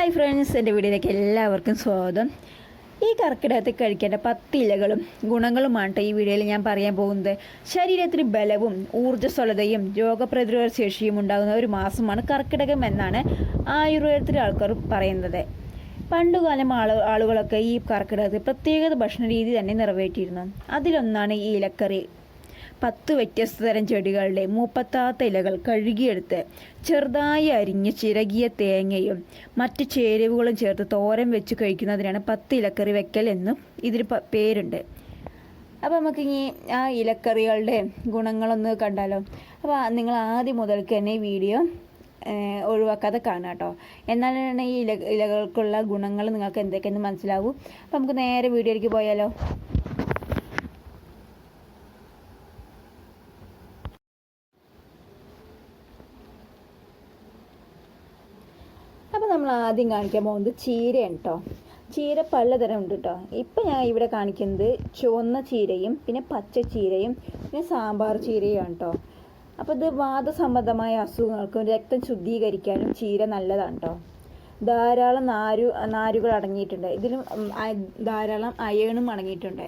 Hi friends എന്റെ വീഡിയോയിലേക്ക് എല്ലാവർക്കും സ്വാഗതം. ഈ കർക്കിടകത്തിൽ കഴിക്കേണ്ട പത്ത് ഇലകളും ഗുണങ്ങളുമാണ് ഈ വീഡിയോയിൽ ഞാൻ പറയാൻ പോകുന്നത്. ശരീരത്തിന് ബലവും ഊർജസ്വലതയും രോഗപ്രതിരോധ ശേഷിയും ഉണ്ടാകുന്ന ഒരു മാസമാണ് കർക്കിടകം എന്നാണ് ആയുർവേദത്തിലെ ആൾക്കാർ പറയുന്നത്. പണ്ടുകാലം ആളു ആളുകളൊക്കെ ഈ കർക്കിടകത്തിൽ പ്രത്യേകത ഭക്ഷണ രീതി തന്നെ നിറവേറ്റിയിരുന്നു. അതിലൊന്നാണ് ഈ ഇലക്കറി. പത്ത് വ്യത്യസ്ത തരം ചെടികളുടെ മൂപ്പത്താത്ത ഇലകൾ കഴുകിയെടുത്ത് ചെറുതായി അരിഞ്ഞ് ചിരകിയ തേങ്ങയും മറ്റ് ചേരുവകളും ചേർത്ത് തോരൻ വെച്ച് കഴിക്കുന്നതിനാണ് പത്ത് ഇലക്കറി വെക്കൽ എന്നും ഇതിന് പേരുണ്ട്. അപ്പോൾ നമുക്കിനി ആ ഇലക്കറികളുടെ ഗുണങ്ങളൊന്ന് കണ്ടാലോ. അപ്പോൾ നിങ്ങൾ ആദ്യം മുതൽക്ക് തന്നെ വീഡിയോ ഒഴിവാക്കാതെ കാണുക കേട്ടോ എന്നാലാണ് ഈ ഇല ഇലകൾക്കുള്ള ഗുണങ്ങൾ നിങ്ങൾക്ക് എന്തൊക്കെയെന്ന് മനസ്സിലാവൂ. അപ്പോൾ നമുക്ക് നേരെ വീഡിയോയിലേക്ക് പോയാലോ. നമ്മൾ ആദ്യം കാണിക്കാൻ പോകുന്നത് ചീരയാണ് കേട്ടോ ചീര പലതരം ഉണ്ട് കേട്ടോ ഇപ്പം ഞാൻ ഇവിടെ കാണിക്കുന്നത് ചുവന്ന ചീരയും പിന്നെ പച്ച ചീരയും പിന്നെ സാമ്പാർ ചീരയുമാണ് കേട്ടോ അപ്പോൾ ഇത് വാദസംബന്ധമായ അസുഖങ്ങൾക്കും രക്തം ശുദ്ധീകരിക്കാനും ചീര നല്ലതാണ് കേട്ടോ ധാരാളം നാരു നാരുകൾ അടങ്ങിയിട്ടുണ്ട്. ഇതിലും ധാരാളം അയേണും അടങ്ങിയിട്ടുണ്ട്.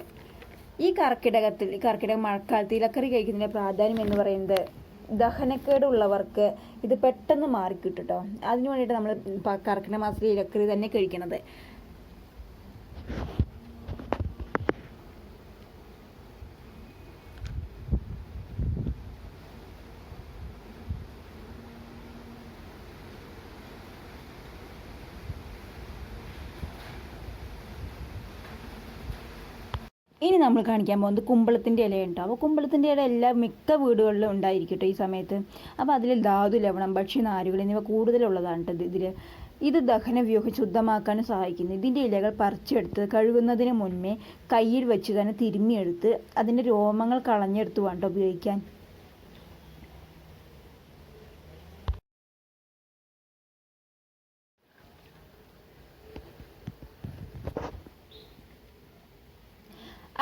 ഈ കർക്കിടകത്തിൽ കർക്കിടക മഴക്കാലത്ത് ഇലക്കറി കഴിക്കുന്നതിന്റെ പ്രാധാന്യം എന്ന് പറയുന്നത് ദഹനക്കേട് ഉള്ളവർക്ക് ഇത് പെട്ടെന്ന് മാറിക്കിട്ടും കേട്ടോ അതിന് വേണ്ടിയിട്ട് നമ്മൾ കർക്കിടക മാസത്തിൽ ഇലക്കറി തന്നെ കഴിക്കണത്. ഇനി നമ്മൾ കാണിക്കാൻ പോകുന്നത് കുമ്പളത്തിന്റെ ഇലയുണ്ടോ അപ്പോൾ കുമ്പളത്തിന്റെ ഇല എല്ലാ മിക്ക വീടുകളിലും ഉണ്ടായിരിക്കട്ടെ ഈ സമയത്ത്. അപ്പോൾ അതിൽ ധാതു ലവണം ഭക്ഷ്യ നാരുകൾ എന്നിവ കൂടുതലുള്ളതാണ് കേട്ടോ ഇതിൽ. ഇത് ദഹനവ്യൂഹം ശുദ്ധമാക്കാനും സഹായിക്കുന്നു. ഇതിന്റെ ഇലകൾ പറിച്ചെടുത്ത് കഴുകുന്നതിന് മുന്നേ കയ്യിൽ വെച്ച് തന്നെ തിരുമ്മിയെടുത്ത് അതിന്റെ രോമങ്ങൾ കളഞ്ഞെടുത്ത് വേണ്ട ഉപയോഗിക്കാൻ.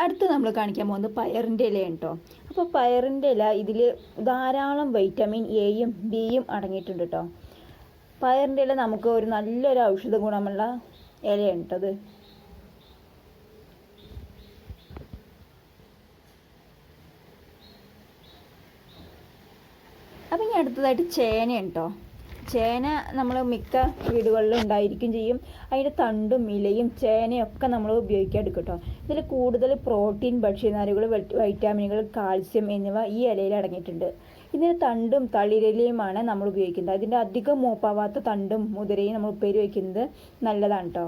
അടുത്ത് നമ്മൾ കാണിക്കാൻ പോകുന്നത് പയറിന്റെ ഇലയാണ് കേട്ടോ അപ്പോൾ പയറിന്റെ ഇല ഇതിൽ ധാരാളം വൈറ്റമിൻ എയും ബിയും അടങ്ങിയിട്ടുണ്ട് കേട്ടോ പയറിന്റെ ഇല നമുക്ക് ഒരു നല്ലൊരു ഔഷധ ഗുണമുള്ള ഇലയാണ് അത്. അപ്പം ഇനി അടുത്തതായിട്ട് ചേനയാണ് കേട്ടോ ചേന നമ്മൾ മിക്ക വീടുകളിലും ഉണ്ടായിരിക്കും ചെയ്യും. അതിന്റെ തണ്ടും ഇലയും ചേനയൊക്കെ നമ്മൾ ഉപയോഗിക്കാൻ എടുക്കും കേട്ടോ ഇതിൽ കൂടുതൽ പ്രോട്ടീൻ ഭക്ഷ്യനാരുകൾ വൈറ്റാമിനുകൾ കാൽസ്യം എന്നിവ ഈ ഇലയിൽ അടങ്ങിയിട്ടുണ്ട്. ഇതിന് തണ്ടും തളിരലയുമാണ് നമ്മൾ ഉപയോഗിക്കുന്നത്. അതിന്റെ അധികം മൂപ്പാവാത്ത തണ്ടും മുതിരയും നമ്മൾ ഉപ്പേരി നല്ലതാണ് കേട്ടോ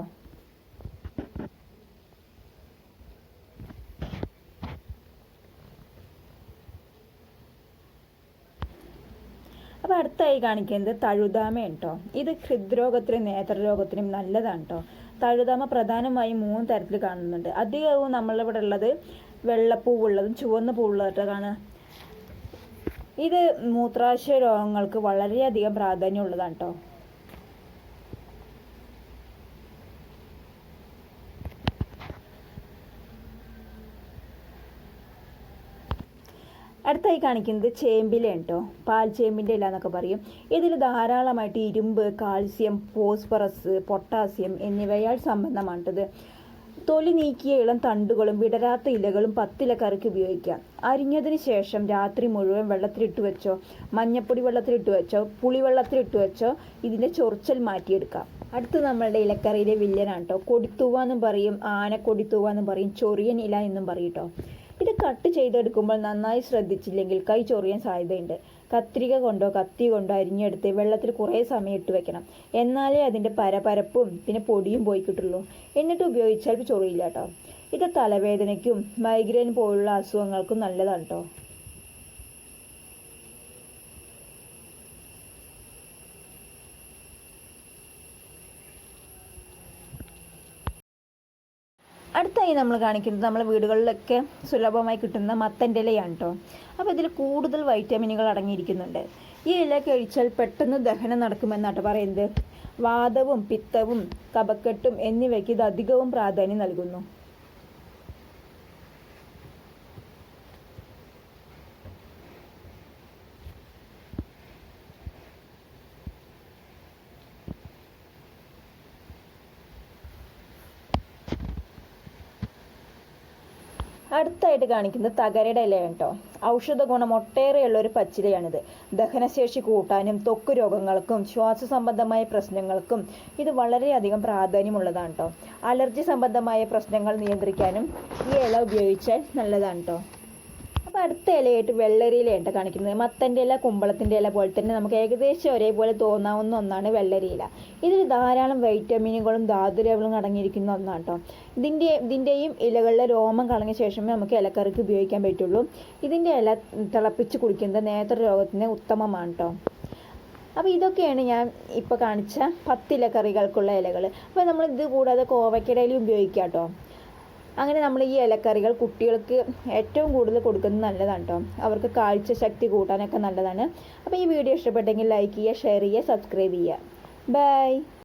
അപ്പോൾ അടുത്തായി കാണിക്കുന്നത് തഴുതാമയാണ് കേട്ടോ ഇത് ഹൃദ്രോഗത്തിനും നേത്രരോഗത്തിനും നല്ലതാണ് കേട്ടോ തഴുതാമ പ്രധാനമായും മൂന്ന് തരത്തിൽ കാണുന്നുണ്ട്. അധികവും നമ്മളിവിടെ ഉള്ളത് വെള്ളപ്പൂവുള്ളതും ചുവന്ന പൂവുള്ളതായിട്ട് കാണുക ഇത് മൂത്രാശയ രോഗങ്ങൾക്ക് വളരെയധികം പ്രാധാന്യമുള്ളതാണ് കേട്ടോ അടുത്തായി കാണിക്കുന്നത് ചേമ്പിലെ കേട്ടോ പാൽ ചേമ്പിന്റെ ഇല എന്നൊക്കെ പറയും. ഇതിൽ ധാരാളമായിട്ട് ഇരുമ്പ് കാൽസ്യം ഫോസ്ഫറസ് പൊട്ടാസ്യം എന്നിവയാൽ സംബന്ധമാണിട്ടത് തൊലി നീക്കിയ ഇളം തണ്ടുകളും വിടരാത്ത ഇലകളും പത്തിലക്കറിക്ക് ഉപയോഗിക്കാം. അരിഞ്ഞതിന് ശേഷം രാത്രി മുഴുവൻ വെള്ളത്തിലിട്ട് വെച്ചോ മഞ്ഞപ്പൊടി വെള്ളത്തിലിട്ട് വെച്ചോ പുളിവെള്ളത്തിലിട്ട് വെച്ചോ ഇതിന്റെ ചൊറിച്ചൽ മാറ്റിയെടുക്കാം. അടുത്ത് നമ്മളുടെ ഇലക്കറിയിലെ വില്ലനാണ് കേട്ടോ. കൊടിത്തൂവ എന്നും പറയും ആന എന്നും പറയും ചൊറിയൻ ഇല എന്നും പറയും കേട്ടോ. ഇത് കട്ട് ചെയ്തെടുക്കുമ്പോൾ നന്നായി ശ്രദ്ധിച്ചില്ലെങ്കിൽ കൈ ചൊറിയാൻ സാധ്യതയുണ്ട്. കത്രിക കൊണ്ടോ കത്തി കൊണ്ടോ അരിഞ്ഞെടുത്ത് വെള്ളത്തിൽ കുറേ സമയം ഇട്ട് വെക്കണം. എന്നാലേ അതിന്റെ പരപരപ്പും പിന്നെ പൊടിയും പോയി കിട്ടുള്ളൂ എന്നിട്ട് ഉപയോഗിച്ചാൽ ചൊറിയില്ല കേട്ടോ. ഇത് തലവേദനയ്ക്കും മൈഗ്രെയിൻ പോലുള്ള അസുഖങ്ങൾക്കും നല്ലതാണ് കേട്ടോ. അടുത്തായി നമ്മൾ കാണിക്കുന്നത് നമ്മളെ വീടുകളിലൊക്കെ സുലഭമായി കിട്ടുന്ന മത്തന്റെ ഇലയാണ് കേട്ടോ അപ്പോൾ ഇതിൽ കൂടുതൽ വൈറ്റമിനുകൾ അടങ്ങിയിരിക്കുന്നുണ്ട്. ഈ ഇല കഴിച്ചാൽ പെട്ടെന്ന് ദഹനം നടക്കുമെന്നാണ് പറയുന്നത്. വാദവും പിത്തവും കപക്കെട്ടും എന്നിവയ്ക്ക് ഇത് അധികവും പ്രാധാന്യം നൽകുന്നു. അടുത്തായിട്ട് കാണിക്കുന്നത് തകരയുടെ ഇലയാണ് കേട്ടോ. ഔഷധ ഗുണം ഒട്ടേറെയുള്ള ഒരു പച്ചിലയാണിത്. ദഹനശേഷി കൂട്ടാനും ത്വക്ക് രോഗങ്ങൾക്കും ശ്വാസ സംബന്ധമായ പ്രശ്നങ്ങൾക്കും ഇത് വളരെയധികം പ്രാധാന്യമുള്ളതാണ് കേട്ടോ. അലർജി സംബന്ധമായ പ്രശ്നങ്ങൾ നിയന്ത്രിക്കാനും ഈ ഇല ഉപയോഗിച്ചാൽ നല്ലതാണ് കേട്ടോ. അപ്പോൾ അടുത്ത ഇലയായിട്ട് വെള്ളരിയിലയാണ് കാണിക്കുന്നത്. മത്തന്റെ ഇല കുമ്പളത്തിന്റെ ഇല പോലെ തന്നെ നമുക്ക് ഏകദേശം ഒരേപോലെ തോന്നാവുന്ന ഒന്നാണ് വെള്ളരിയില. ഇതിൽ ധാരാളം വൈറ്റമിനുകളും ധാതുരവളും അടങ്ങിയിരിക്കുന്ന ഒന്നാണ് കേട്ടോ ഇതിന്റെ ഇതിന്റെയും ഇലകളിലെ രോമം കളഞ്ഞ ശേഷമേ നമുക്ക് ഇലക്കറിക്ക് ഉപയോഗിക്കാൻ പറ്റുള്ളൂ. ഇതിന്റെ ഇല തിളപ്പിച്ച് കുടിക്കുന്നത് നേത്ര രോഗത്തിന് ഉത്തമമാണ് കേട്ടോ അപ്പോൾ ഇതൊക്കെയാണ് ഞാൻ ഇപ്പോൾ കാണിച്ച പത്തില കറികൾക്കുള്ള ഇലകൾ അപ്പോൾ നമ്മൾ ഇത് കൂടാതെ കോവയ്ക്കിടയിൽ ഉപയോഗിക്കാം കേട്ടോ അങ്ങനെ നമ്മൾ ഈ ഇലക്കറികൾ കുട്ടികൾക്ക് ഏറ്റവും കൂടുതൽ കൊടുക്കുന്നത് നല്ലതാണ് കേട്ടോ. അവർക്ക് കാഴ്ച ശക്തി കൂട്ടാനൊക്കെ നല്ലതാണ്. അപ്പോൾ ഈ വീഡിയോ ഇഷ്ടപ്പെട്ടെങ്കിൽ ലൈക്ക് ചെയ്യുക ഷെയർ ചെയ്യുക സബ്സ്ക്രൈബ് ചെയ്യുക. ബൈ